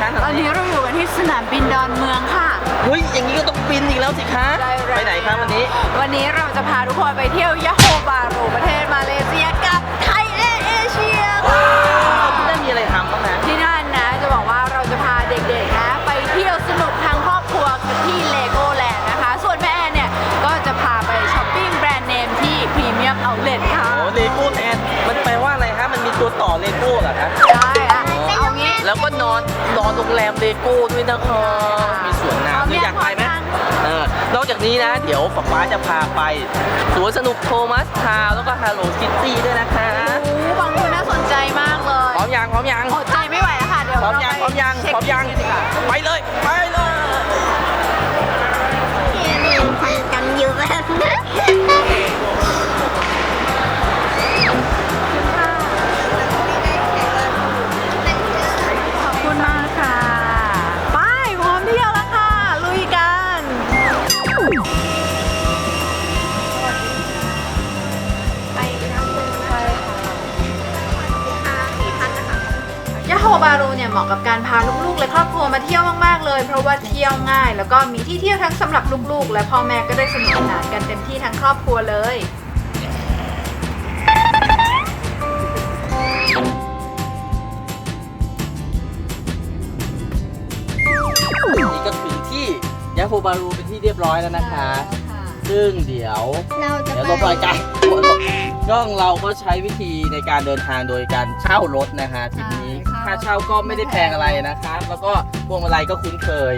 คะตอนนี้เราอยู่กันที่สนามบินดอนเมืองค่ะ อุ้ยอย่างนี้ก็ต้องบินอีกแล้วสิคะไปไหนคะวันนี้ วันนี้เราจะพาทุกคนไปเที่ยวยะโฮบารูประเทศมาเลเซียกับไทยแอร์เอเชียค่ะที่นั่นมีอะไรทำบ้างนะที่นั่นนะจะบอกว่าเราจะพาเด็กๆนะไปเที่ยวสนุกทางครอบครัวที่เลโก้แลนด์นะคะ ส่วนแม่เนี่ยก็จะพาไปช้อปปิ้งแบรนด์เนมที่พรีเมียมเอาเลทค่ะโอ้เลโก้แอนมันแปลว่าอะไรคะมันมีตัวต่อเลโก้เหรอคะใช่ แล้วก็นอนนอนโรงแรมเลโก้ด้วยนะครับมีสวนน้ำด้วยอยากไปไหมเออนอกจากนี้นะ เดี๋ยวป๊าป๊าจะพาไปสวนสนุกโทมัสทาวน์แล้วก็ฮาโลคิตตี้ด้วยนะคะโอ้โหฟังดูน่าสนใจมากเลยพร้อมยังพร้อมยังอดใจไม่ไหวแล้วค่ะเดี๋ยวพร้อมยังพร้อมยังเช็คพร้อมยังดีกว่าไปเลยไปเลย ยะโฮบารูเนี่ยเหมาะกับการพาลูกๆ และครอบครัวมาเที่ยวมากๆเลย เพราะว่าเที่ยวง่าย แล้วก็มีที่เที่ยวทั้งสำหรับลูกๆ และพ่อแม่ก็ได้สนุกสนานกันเต็มที่ทั้งครอบครัวเลยนี่ก็ถึงที่ยะโฮบารูเป็นที่เรียบร้อยแล้วนะคะ ซึ่งเดี๋ยวเราจะเดี๋ยวไปลบรายการก็เราก็ใช้วิธีในการเดินทางโดยการเช่ารถนะฮะทริปนี้ใช่ ค่าเช่าก็ไม่ได้แพงอะไรนะครับ แล้วก็พวงมาลัยก็คุ้นเคย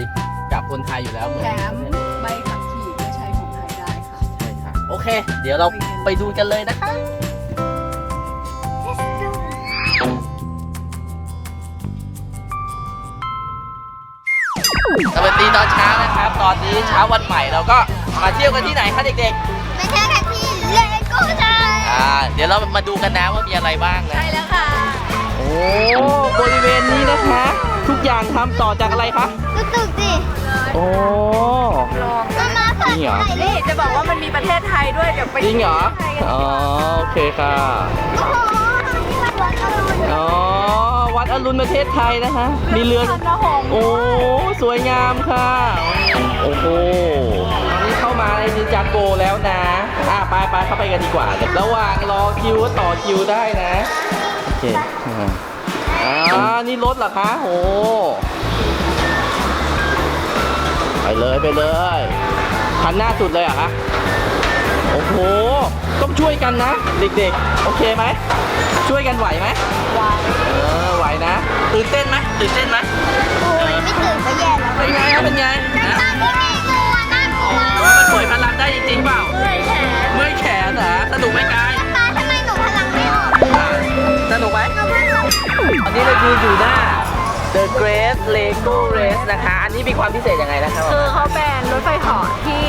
กับคนไทยอยู่แล้วเหมือนแถกันมใบขับขี่ก็ใช้ของไทยได้ค่ะ ใช่ค่ะโอเค เดี๋ยวเราไปดูกันเลยนะคะ สวัสดีตอนเช้านะครับ ตอนนี้เช้าวันใหม่เราก็มาเที่ยวกันที่ไหนคะเด็กไปเที่ยวกันที่เลโก้ไทยๆอ่า เดี๋ยวเรามาดูกันนะว่ามีอะไรบ้างนะ ใช่แล้วค่ะ โอ้บริเวณนี้นะคะ ทุกอย่างทำต่อจากอะไรคะรู้สึกดิโอ้ลองมามาเปิดจริงเหรอไหนเลนี่ยจะบอกว่ามันมีประเทศไทยด้วย เดี๋ยวไปจริงเหรอที่ไทยกันอ๋อโอเคค่ะโอ้โหนี่มันวัดอรุณอ๋อวัดอรุณประเทศไทยนะคะ มีเรือพันหงส์โอ้สวยงามค่ะ โอ้โหอันนี้เข้ามาในนินจาโกแล้วนะอะไปไปเข้าไปกันดีกว่าระหว่างรอคิวก็ต่อคิวได้นะโอ เคอ่าอ่านี่รถเหรอคะโอ้ไปเลยไปเลยคันหน้าสุดเลยเหรอะคะโอ้โห ต้องช่วยกันนะ เด็กๆ โอเคไหม ช่วยกันไหวไหมไหวเออไหวนะตื่นเต้นไหมตื่นเต้นไหมโอ้ยไม่ตื่นก็แย่แล้วเป็นไงครับเป็นไงนะตอนที่แม่ดูอะน่ากลัวมันป่วยพลังได้จริงๆเปล่าเมื่อยแขนเมื่อยแขนเหรอสนุกไหมกาย นุกไหมเอาเพื่อนเราอันนี้เราคืออยู่หน้า The Great Lego Race นะคะ อันนี้มีความพิเศษยังไงนะครับคือเขาเป็นรถไฟเหาะที่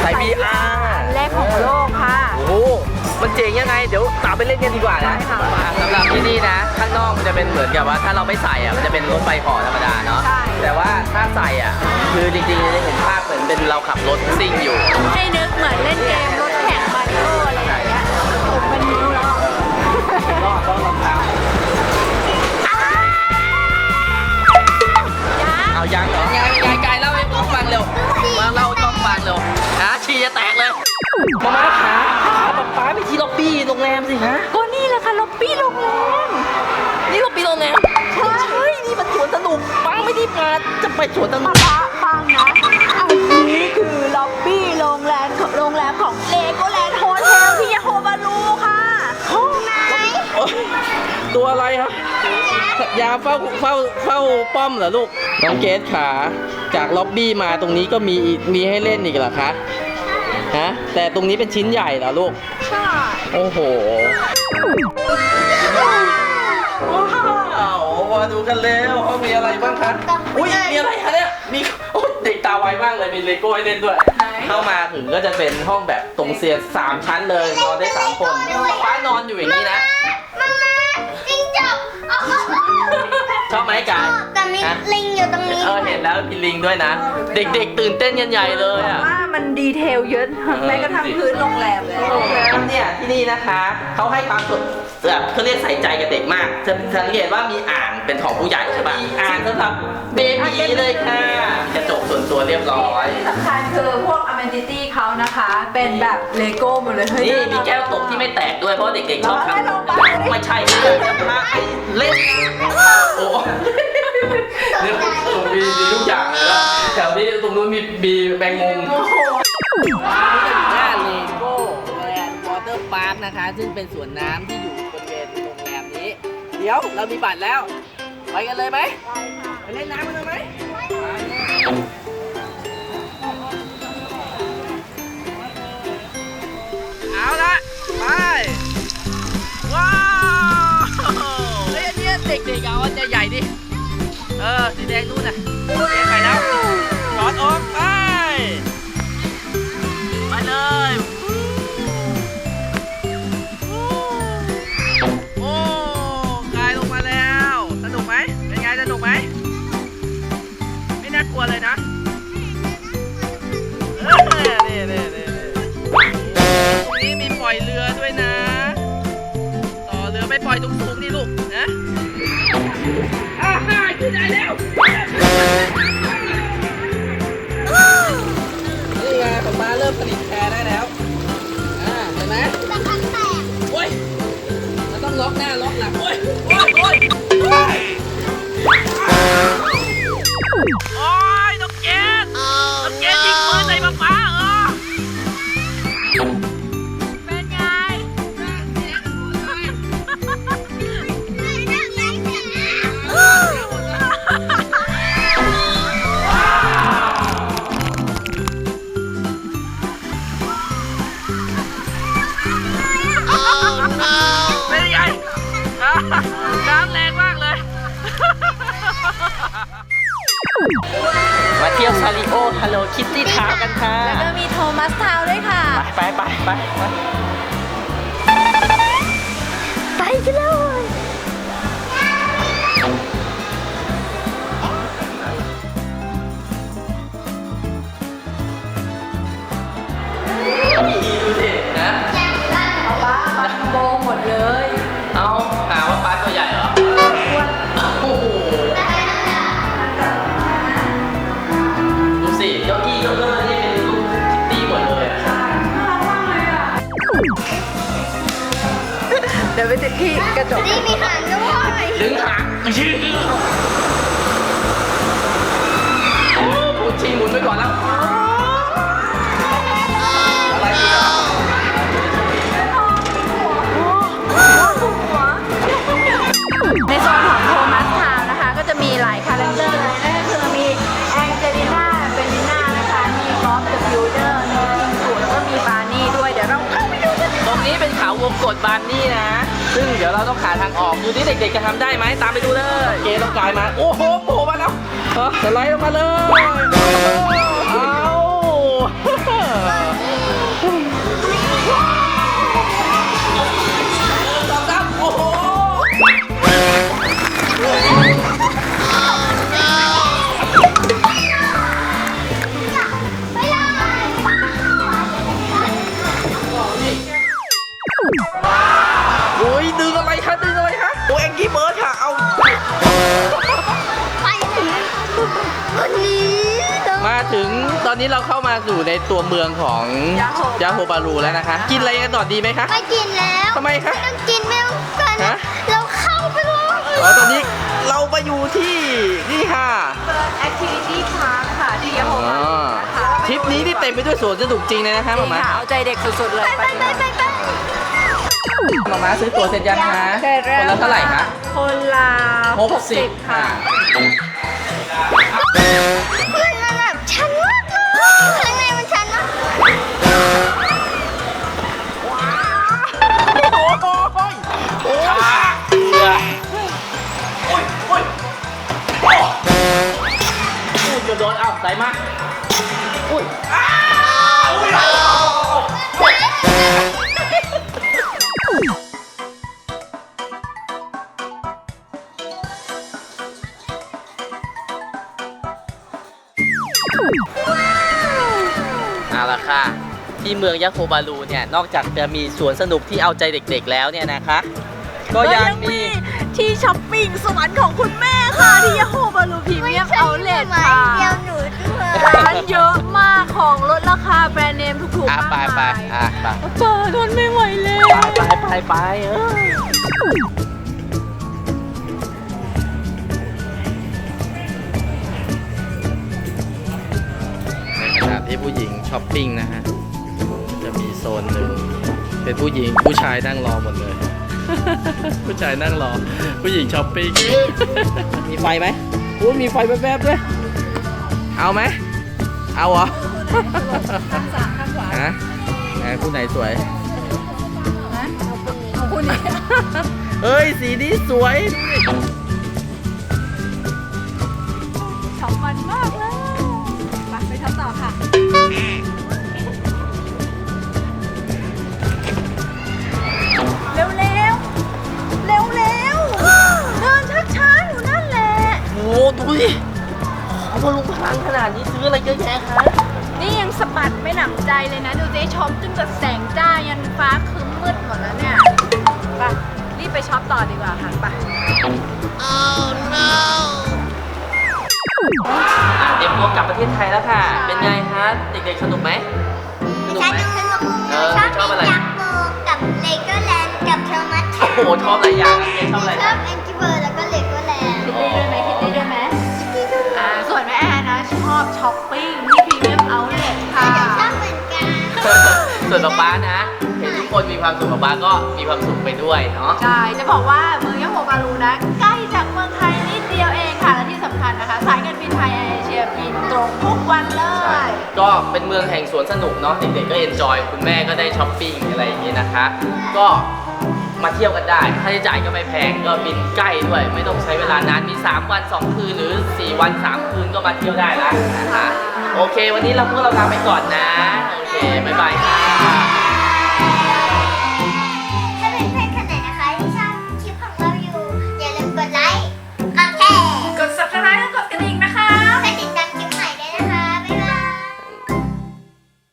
ใส่ VR แรกของโลกค่ะ โอ้โห มันเจ๋งยังไง เดี๋ยวตามไปเล่นกันดีกว่านะได้ค่ะอะสำหรับที่นี่นะ ข้างนอกมันจะเป็นเหมือนกับว่า ถ้าเราไม่ใส่อะ มันจะเป็นรถไฟเหาะธรรมดาเนาะใช่แต่ว่าถ้าใส่อะ คือจริงๆจะเห็นภาพเหมือนเป็นเราขับรถซิ่งอยู่ ยังเหรอไงไงไกลเล่าให้ต้องฟังเร็วมาเล่าให้ต้องฟังเร็วฮะชีจะแตกเลยมาม่าขาขาป๊าป๊าไปที่ล็อบบี้โรงแรมสิฮะก็นี่แหละค่ะล็อบบี้โรงแรมนี่ล็อบบี้โรงแรมไม่ใช่นี่มันสวนสนุกป้าไม่ได้มาจะไปสวนสนุมากละฟังนะอันนี้คือล็อบบี้โรงแรมของโรงแรมของเลโกแลนด์โฮเทลที่ยาโฮบารูค่ะห้องไหนโอ๊ยตัวอะไรครับ ยามเฝ้าเฝ้าเฝ้าป้อมเหรอลูก น้องเกดขาจากล็อบบี้มาตรงนี้ก็มีอีกมีให้เล่นอีกเหรอคะฮะแต่ตรงนี้เป็นชิ้นใหญ่เหรอลูกใช่โอ้โหว้าวมาดูกันเร็วว่ามีอะไรบ้างคะอุ้ยมีอะไรคะเนี่ยมีโอ้ยเด็กตาไวมากเลยมีเลโก้ให้เล่นด้วย เข้ามาถึงก็จะเป็นห้องแบบตรงเซียนสามชั้นเลยนอนได้สามคนป้านอนอยู่อย่างนี้นะ ชอบไหมกายแต่มีมีฮะลิงอยู่ตรงนี้เออเห็นแล้วมีลิงด้วยนะ เด็กๆ ตื่นเต้นกันใหญ่เลยอะ ว่ามันดีเทลเยอะแม้กระทั่งพื้นโรงแรมเลยที่โรงแรมเนี่ยที่นี่นะคะเขาให้ความสนแบบเขาเรียกใส่ใจกับเด็กมากจะสังเกตว่ามีอ่างเป็นของผู้ใหญ่ใช่ปะมีอ่างสำหรับเบบีเลยค่ะกระจกส่วนตัวเรียบร้อย ที่สำคัญคือพวก amenity เขานะคะ เป็นแบบเลโก้หมดเลยเฮ้ยนี่มีแก้วตกที่ไม่แตกด้วยเพราะเด็กๆชอบทให้ลองไป เล่นโอ้เนี่ตรงมีมีทุกอย่างเลยนะแถวนี้ตรงนู้นมีมีแบงมุมโอ้โหหน้าเลโก้แลนด์วอเตอร์พาร์คนะคะ ซึ่งเป็นสวนน้ำที่อยู่บริเวณโรงแรมนี้ เดี๋ยวเรามีบัตรแล้ว ไปกันเลยไหมไปเล่นน้ำกันเลยไหม อสีแาริโอฮัลโลคิตตี้ทาวกันค่ะ แล้วก็มีโทมัสทาวน์ด้วยค่ะ ไปไปไปไปไป ที่กระจกนี่มีหางด้วยดึงหางยืดโอ้พูดชีหมุนไปก่อนแล้ว อะไรอีกอะในโซนของโทมัสทาวน์นะคะ ก็จะมีหลายคาแรคเตอร์เลยนั่นก็คือมีแองเจลิน่าเบลลิน่านะคะ มีกอล์ฟเดอะฟิวเดอร์มีพิงคูแล้วก็มีบาร์นี่ด้วย เดี๋ยวเราเข้าไปดูกันตรงนี้เป็นเขาวงกดบานนี่นะ ซึ่งเดี๋ยวเราต้องหาทางออกดูที่เด็กๆจะทำได้ไหมตามไปดูเลยเกต้องกายมา โอ้โหโผล่มาแล้วเออสไลด์ลงมาเลย มาถึงตอนนี้เราเข้ามาสู่ในตัวเมืองของยาโฮยาโฮบารูแล้วนะคะ กินอะไรกันต่อดีไหมคะไม่กินแล้วทำไมคะไม่ต้องกินไม่ต้องกันฮะเราเข้าไปแล้วอ๋อตอนนี้เรามาอยู่ที่นี่ค่ะเปิดแอคทิวิตี้พาร์คค่ะที่ยาโฮอ๋อนะคะทริปนี้ที่เต็มไปด้วยสวนสนุกจริงเลยนะคะจหริมางมาค่ะเอาใจเด็กสุดๆเลยไปไปไปไปหมามาซื้อตั๋วเสร็จยังคะเสร็จคแล้วนละเท่าไหร่คะคนละหกสิบค่ะ มันมันแบชั้นมากเลยข้างในมันชันมากโอ้โหโอ้ยโอ้ยโอ้ยโอ้ยเกือบโดนอ้าวใส่มาอุ้ยอ้า ที่เมืองยะโคบาลูเนี่ยนอกจากจะมีสวนสนุกที่เอาใจเด็กๆแล้วเนี่ยนะคะ ก็ยังมีที่ช้อปปิ้งสวรรค์ของคุณแม่ค่ะที่ยาโฮบาลูพรีเมียมเอาเลทมาค่ะเดียวหนูด้วยร้านเยอะมากของลดราคาแบรนด์เนมถูกๆอะมากไปไปมายอะไปเปิดทนไม่ไหวแล้วไปไปไปเออในขณะที่ผู้หญิงช้อปปิ้งนะฮะจะ มีโซนหนึ่งเป็นผู้หญิงผู้ชายนั่งรอหมดเลย ผู้ชายนั่งรอ ผู้หญิงช้อปปิ้งมีไฟไหมอุ้ยมีไฟแวบๆด้วย เอาไหม เอาเหรอข้างซ้ายข้างขวาฮะไหนคู่ไหนสวยเอาคุณนี่เฮ้ย สีนี้สวย ช็อปมันมากเลย เขามาลุงพลังขนาดนี้ซื้ออะไรเยอะแยะคะนี่ยังสะบัดไม่หนำใจเลยนะ ดูเจ๊ช็อปจนแบบแสงจ้ายันฟ้าครึ้มมืดหมดแล้วเนี่ยไปรีบไปช็อปต่อดีกว่าค่ะไปอะเตรียมตัวกลับประเทศไทยแล้วค่ะ เป็นไงคะเด็กๆสนุกไหมสนุกฉันไหมสนุกเออชอบชอบอะไรมีจักรโบกับเลโก้แลนด์กับโทมัสโอ้โหชอบหลายอย่างอะเกชอบอะไรชอนะบแองกิเบิร์แล้วก็เลโก้แลนด์คิด ชอบช้อปปิ้งที่พรีเมียมเอาท์เลทค่ะเดี๋ยวชอบเหมือนกันส่วนป๊าป๊านะ เห็นทุกคนมีความสุขป๊าป๊าก็มีความสุขไปด้วยเนาะ ใช่ จะบอกว่าเมืองยะโฮบารูนะ ใกล้จากเมืองไทยนิดเดียวเองค่ะ และที่สำคัญนะคะ สายการบินไทยแอร์เอเชียบินตรงทุกวันเลใช่ยก็เป็นเมืองแห่งสวนสนุกเนาะเด็กๆก็เอนจอยคุณแม่ก็ได้ช้อปปิ้งอะไรอย่างงี้นะคะ ก็ มาเที่ยวกันได้ค่าใช้จ่ายก็ไม่แพงก็บินใกล้ด้วย ไม่ต้องใช้เวลานานมี 3 วัน 2 คืนหรือ 4 วัน 3 คืนก็มาเที่ยวได้แล้วนะคะโอเค วันนี้เราพวกเราลาไปก่อนนะ โอเค บ๊ายบายค่ะ